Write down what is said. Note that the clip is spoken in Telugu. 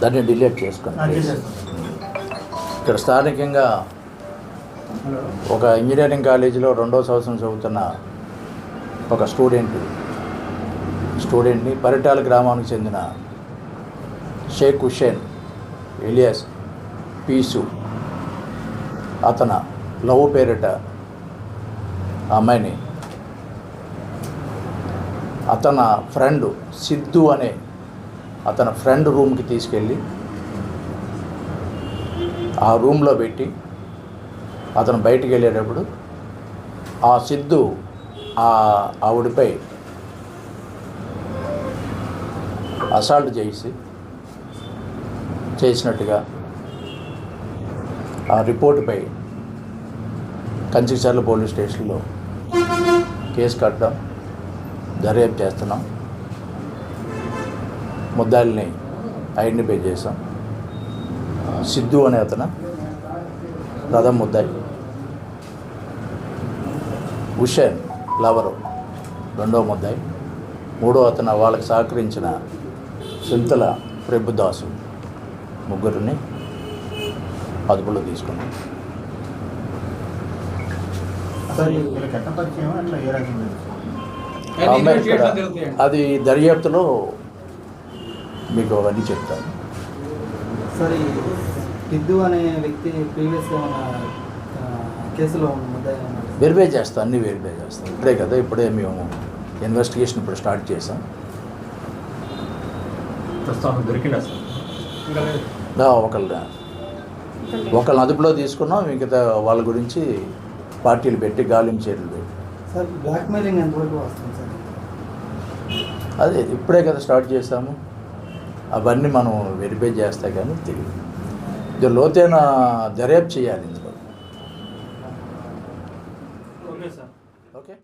దాన్ని డిలీట్ చేసుకోండి ఇక్కడ స్థానికంగా ఒక ఇంజనీరింగ్ కాలేజీలో రెండో సంవత్సరం చదువుతున్న ఒక స్టూడెంట్ స్టూడెంట్ని పరిటాల గ్రామానికి చెందిన షేక్ హుషేన్ ఎలియాస్ పీసు అతను లవ్ పేరిట అమ్మాయిని అతని ఫ్రెండ్ సిద్ధు అనే అతని ఫ్రెండ్ రూమ్కి తీసుకెళ్ళి ఆ రూమ్లో పెట్టి అతను బయటికి వెళ్ళేటప్పుడు ఆ సిద్ధు ఆ ఆవిడపై అసాల్ట్ చేసి చేసినట్టుగా ఆ రిపోర్టుపై కంచికచర్ల పోలీస్ స్టేషన్లో కేసు కట్టడం దర్యాప్తు చేస్తున్నాం. ముద్దాయిల్ని ఐడెంటిఫై చేసాం సిద్ధు అనే అతను ప్రథమ ముద్దాయి హుషేన్ లవరు రెండో ముద్దాయి మూడో అతను వాళ్ళకి సహకరించిన సింతల ప్రభుదాసు ముగ్గురిని అదుపులో తీసుకున్నాం. అది దర్యాప్తులో మీకు అవన్నీ చెప్తాను. సార్ సిద్ధు అనే వ్యక్తి కేసులో. వెరిఫై చేస్తాం అన్నీ వెరిఫై చేస్తాం. ఇప్పుడే కదా ఇప్పుడే మేము ఇన్వెస్టిగేషన్ ఇప్పుడు స్టార్ట్ చేసాం దొరికిందా సార్? దా ఒకళ్ళ ఒకళ్ళని అదుపులో తీసుకున్నాం మిగతా వాళ్ళ గురించి పార్టీలు పెట్టి గాలింపు చర్యలు పెట్టి. సార్ బ్లాక్మెయిలింగ్ ఎంతవరకు వస్తుంది సార్? అదే ఇప్పుడే కదా స్టార్ట్ చేసాము అవన్నీ మనం వెరిఫై చేస్తే కానీ తెలియదు. ఇది లోతైన దర్యాప్తు చేయాలి ఇందులో. ఓకే